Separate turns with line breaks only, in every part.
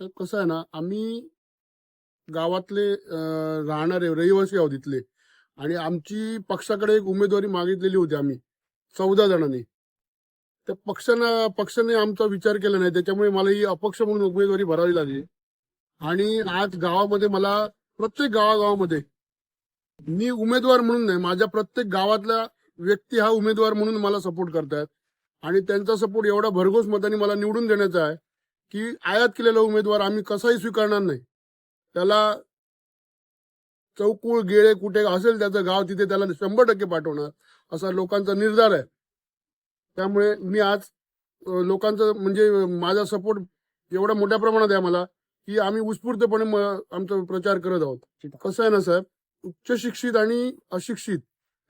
तर कसं आहे ना आम्ही गावातले राहणारे रहिवासी आहोत इथले. आणि आमची पक्षाकडे एक उमेदवारी मागितलेली होती आम्ही चौदा जणांनी. तर पक्षानं पक्षाने आमचा विचार केला नाही त्याच्यामुळे मला ही अपक्ष म्हणून उमेदवारी भरावी लागली. आणि आज गावामध्ये मला प्रत्येक गावागावामध्ये मी उमेदवार म्हणून नाही माझ्या प्रत्येक गावातला व्यक्ती हा उमेदवार म्हणून मला सपोर्ट करतायत. आणि त्यांचा सपोर्ट एवढा भरघोस मताने मला निवडून देण्याचा आहे. की आयात केलेला उमेदवार आम्ही कसाही स्वीकारणार नाही. त्याला चौकुळ गेळे कुठे असेल त्याचं गाव तिथे त्याला शंभर टक्के पाठवणार असा लोकांचा निर्धार आहे. त्यामुळे मी आज लोकांचं म्हणजे माझा सपोर्ट एवढा मोठ्या प्रमाणात आहे मला की आम्ही उत्स्फूर्तपणे आमचा प्रचार करत आहोत. कसं आहे ना साहेब उच्च शिक्षित आणि अशिक्षित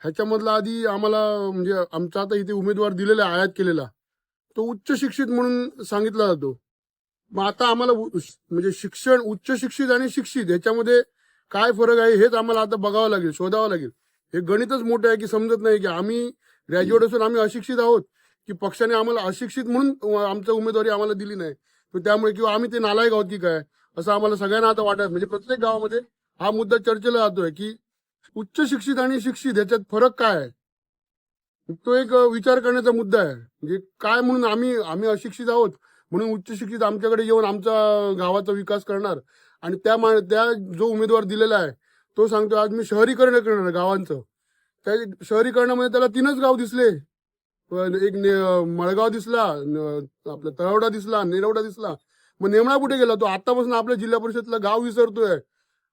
ह्याच्यामधला आधी आम्हाला म्हणजे आमचा आता इथे उमेदवार दिलेला आहे, आयात केलेला तो उच्च शिक्षित म्हणून सांगितला जातो. मग आता आम्हाला उ- म्हणजे शिक्षण उच्च शिक्षित आणि शिक्षित ह्याच्यामध्ये काय फरक आहे हेच आम्हाला आता बघावं लागेल शोधावं लागेल. हे गणितच मोठं आहे की समजत नाही की आम्ही ग्रॅज्युएट असून आम्ही अशिक्षित आहोत की पक्षाने आम्हाला अशिक्षित म्हणून आमचं उमेदवारी आम्हाला दिली नाही. तर त्यामुळे किंवा आम्ही ते नालायक आहोत की काय असं आम्हाला सगळ्यांना आता वाटत म्हणजे प्रत्येक गावामध्ये हा मुद्दा चर्चेला जातोय की उच्च शिक्षित आणि शिक्षित ह्याच्यात फरक काय आहे? तो एक विचार करण्याचा मुद्दा आहे. म्हणजे काय म्हणून आम्ही आम्ही अशिक्षित आहोत? म्हणून उच्च शिक्षित आमच्याकडे येऊन आमचा गावाचा विकास करणार. आणि त्या मा त्या जो उमेदवार दिलेला आहे तो सांगतो आज मी शहरीकरण करणार गावांचं. त्या शहरीकरणामध्ये त्याला तीनच गाव दिसले. एक ने- मळगाव दिसला आपला तळवडा दिसला निरवडा दिसला. मग नेमणा कुठे गेला? तो आतापासून आपल्या जिल्हा परिषदला गाव विसरतोय.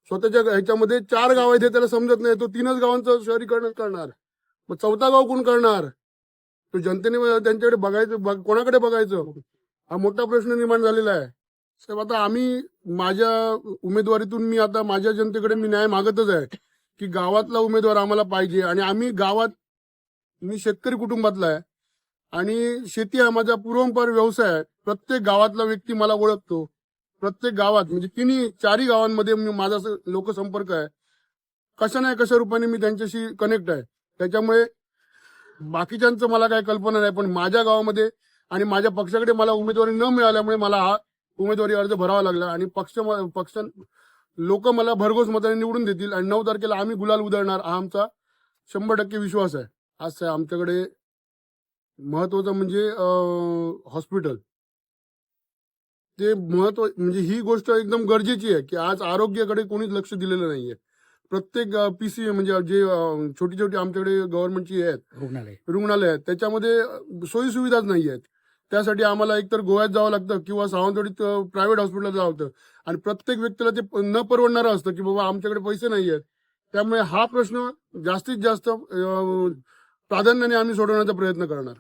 स्वतःच्या ह्याच्यामध्ये चार गाव आहेत हे त्याला समजत नाही. तो तीनच गावांचं शहरीकरण करणार. मग चौथा गाव कोण करणार? तो जनतेने त्यांच्याकडे बघायचं बघ- कोणाकडे बघायचं? हा मोठा प्रश्न निर्माण झालेला आहे. साहेब आता आम्ही माझ्या उमेदवारीतून मी आता माझ्या जनतेकडे मी न्याय मागतच आहे की गावातला उमेदवार आम्हाला पाहिजे आणि आम्ही गावात मी शेतकरी कुटुंबातला आहे आणि शेती हा माझा पूर्वंपर व्यवसाय आहे. प्रत्येक गावातला व्यक्ती मला ओळखतो. प्रत्येक गावात म्हणजे तिन्ही चारही गावांमध्ये माझा स- लोकसंपर्क आहे. कशा नाही कशा रूपाने मी त्यांच्याशी कनेक्ट आहे. त्याच्यामुळे बाकीच्यांचं मला काही कल्पना नाही पण माझ्या गावामध्ये आणि माझ्या पक्षाकडे मला उमेदवारी न मिळाल्यामुळे मला हा उमेदवारी अर्ज भरावा लागला. आणि पक्ष पक्ष लोक मला भरघोस मताने निवडून देतील. आणि नऊ तारखेला आम्ही गुलाल उधळणार. हा आमचा शंभर टक्के विश्वास आहे. आज साहेब आमच्याकडे महत्वाचं म्हणजे हॉस्पिटल ते महत्त्व म्हणजे ही गोष्ट एकदम गरजेची आहे की आज आरोग्याकडे कोणीच लक्ष दिलेलं नाहीये. प्रत्येक पीसी म्हणजे जे छोटी छोटी आमच्याकडे गव्हर्नमेंटची आहेत
रुग्णालय.
रुग्णालय आहेत त्याच्यामध्ये सोयी सुविधाच नाही आहेत त्यासाठी आम्हाला एकतर गोव्यात जावं लागतं किंवा सावंतवाडीत प्रायव्हेट हॉस्पिटलला जावं लागतं. आणि प्रत्येक व्यक्तीला ते न परवडणारं असतं की बाबा आमच्याकडे पैसे नाही आहेत त्यामुळे हा प्रश्न जास्तीत जास्त प्राधान्याने आम्ही सोडवण्याचा प्रयत्न करणार.